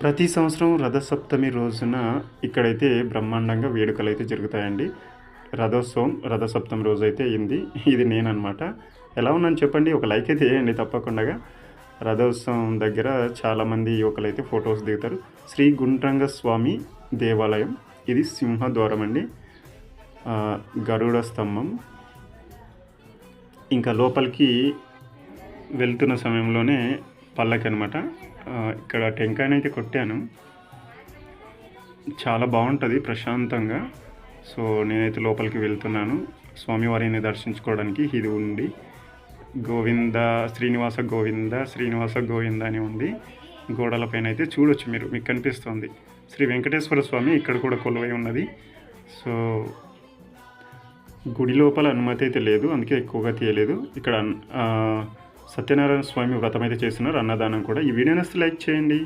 ప్రతి సంవత్సరం రథసప్తమి రోజున ఇక్కడైతే బ్రహ్మాండంగా వేడుకలు అయితే జరుగుతాయండి. రథోత్సవం రథసప్తమి రోజు అయితే అయింది. ఇది నేనన్నమాట. ఎలా ఉన్నాను చెప్పండి. ఒక లైక్ అయితే వేయండి తప్పకుండా రథోత్సవం దగ్గర చాలామంది యువకులు అయితే ఫొటోస్ దిగుతారు. శ్రీ గుండ్రంగ స్వామి దేవాలయం. ఇది సింహద్వారం అండి. గరుడ స్తంభం. ఇంకా లోపలికి వెళ్తున్న సమయంలోనే పళ్ళకి అనమాట ఇక్కడ టెంకాయనైతే కొట్టాను. చాలా బాగుంటుంది ప్రశాంతంగా. సో నేనైతే లోపలికి వెళ్తున్నాను. స్వామివారిని దర్శించుకోవడానికి ఇది ఉంది. గోవింద శ్రీనివాస గోవింద శ్రీనివాస గోవింద అని ఉంది. గోడలపైన అయితే చూడొచ్చు మీరు మీకు కనిపిస్తుంది. శ్రీ వెంకటేశ్వర స్వామి ఇక్కడ కూడా కొలువై ఉన్నది. సో గుడి లోపల అనుమతి అయితే లేదు అందుకే ఎక్కువగా తీయలేదు. ఇక్కడ సత్యనారాయణ స్వామి వ్రతం అయితే చేస్తున్నారు అన్నదానం కూడా. ఈ వీడియోని లైక్ చేయండి.